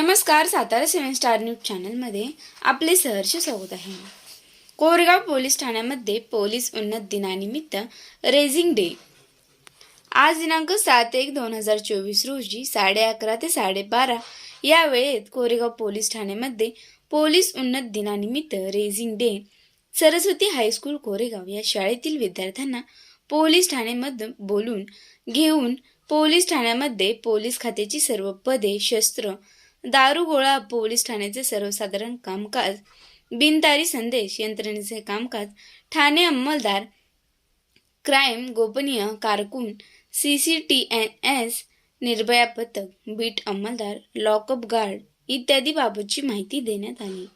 नमस्कार सातारा सेवन star news चॅनलमध्ये आपले सहर्ष स्वागत आहे. कोरेगाव पोलीस ठाण्यामध्ये पोलीस उन्नत दिनानिमित्त रेझिंग डे आज दिनांक सात एक दोन हजार चोवीस रोजी साडे अकरा ते साडेबारा या वेळेत कोरेगाव पोलीस ठाण्यामध्ये पोलीस उन्नत दिनानिमित्त raising day Saraswati high school Koregaon या शाळेतील विद्यार्थ्यांना पोलीस ठाण्यामधून बोलून घेऊन पोलीस ठाण्यामध्ये पोलीस खात्याची सर्व पदे शस्त्र दारुगोळा पोलीस ठाण्याचे सर्वसाधारण कामकाज बिनतारी संदेश यंत्रणेचे कामकाज ठाणे अंमलदार क्राईम गोपनीय कारकून C C T N S Nirbhaya पथक बीट अंमलदार लॉकअप गार्ड इत्यादी बाबतची माहिती देण्यात आली.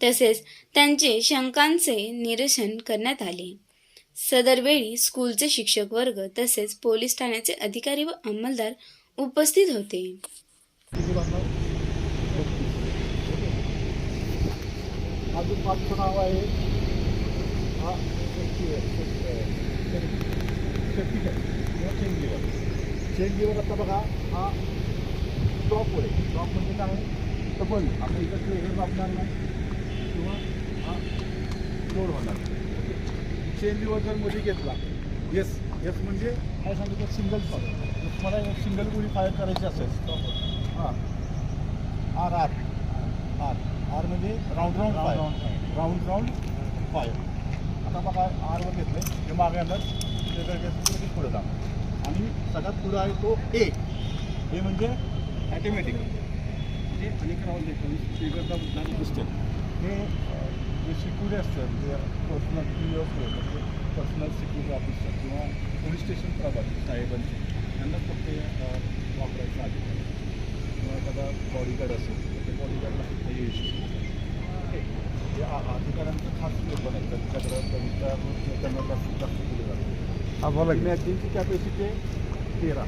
तसेच त्यांचे शंकांचे निरसन करण्यात आले. सदरवेळी स्कूलचे शिक्षक वर्ग तसेच पोलीस ठाण्याचे अधिकारी व अंमलदार उपस्थित होते. अजून पाचचं नाव आहे. हा सेफ्टी सेफ्टी किंवा चेन लिव्हर चेन आता बघा हा स्टॉप आहे. स्टॉप म्हणजे काय? तर बंद आता इकडे हे दाबणार नाही. किंवा हा लोड होणार. चेन लिव्हर जर मध्ये घेतला येस येस म्हणजे काय सांगितलं? सिंगल फॉल मला सिंगल गोळी फायर करायची असेल. हां. आर आर आर आर म्हणजे round round fire round round fire आता बघा आरवर घेतलं हे मागे घेतलं की पुढे जाणार आणि सगळ्यात पुढं आहे तो ए ए म्हणजे ॲटोमॅटिक म्हणजे अनेक राऊंड हे अं, जे सिक्युरिटी असतं जे पर्सनल पी म्हणजे पर्सनल सिक्युरिटी ऑफिसर किंवा पोलीस स्टेशन प्रभारी साहेबांचे. यांना फक्त हे, वापरायचं अधिकार किंवा एखादा बॉडीगार्ड असेल तर बॉडीगार्डला अधिकाऱ्यांचं खास लोक आहे. त्यांच्याकडं त्यांच्या त्यांना जास्तीत जास्त दिलं जातं. हा बोला मॅचिंगची कॅपॅसिटी आहे तेरा.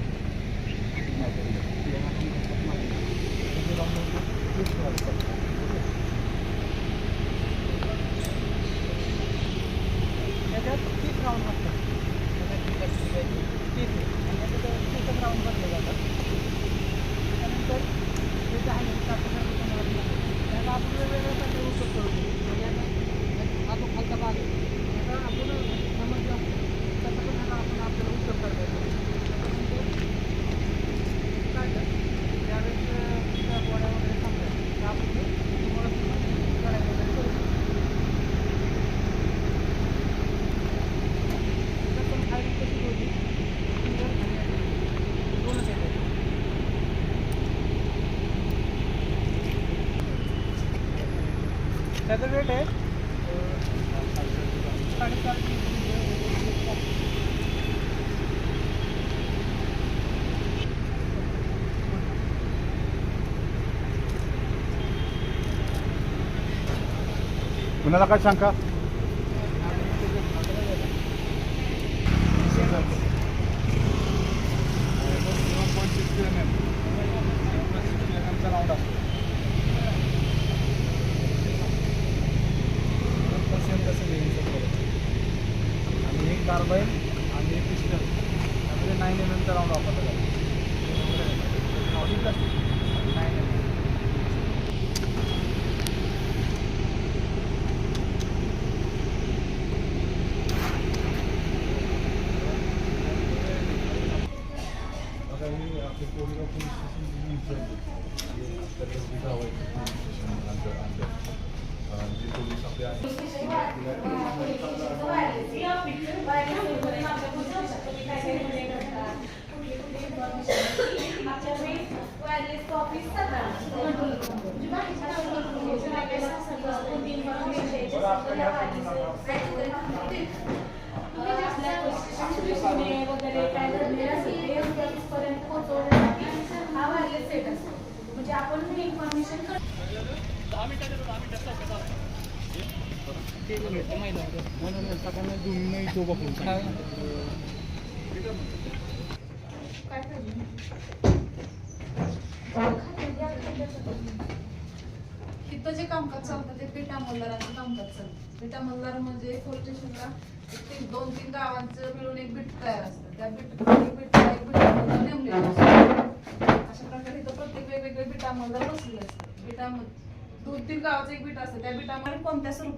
त्याच्यात तीस राऊंड असतात तीस आणि त्याच्यात तीसच राऊंड भरले जातात त्यानंतर जे झाले त्याला आपण वेगवेगळ्यासाठी उपयोग करू शकतो म्हणजे आता हा जो खालचा भाग आहे त्याचा आपण समजलं त्याचा पण ह्याला आपण आपल्याला उपयोग करता येतो त्याच्यानंतर काय तर त्यावेळेस त्या गोळ्या वगैरे सांगतात तर आपण ते तुम्हाला करायला वगैरे करू शकतो त्याच्यात पण फायरिंग कशी होती सिंगल आणि दोनच येतात त्याचं वेट आहे. साडेचार कुणाला काय सांगा राऊंड त्यामध्ये नाईन एम एमचा राऊंड वापरला जातो नाईन एम एम आता हे आपले कोरेगाव पोलीस स्टेशन इथं जे कामकाज चालतं ते पेटा मल्हाराचं कामकाज चालतं. पेटा मल्हार म्हणजे पोलीस स्टेशनला दोन तीन गावांचं मिळून एक बीट तयार असतं. त्या बीट एक बीट एक बीट नेमलेलं असतं अशा प्रकारे इथं प्रत्येक वेगवेगळे बीट बिटामध्ये. दोन तीन गावाचं एक बीट असतं. त्या बिटामध्ये कोणत्या स्वरूप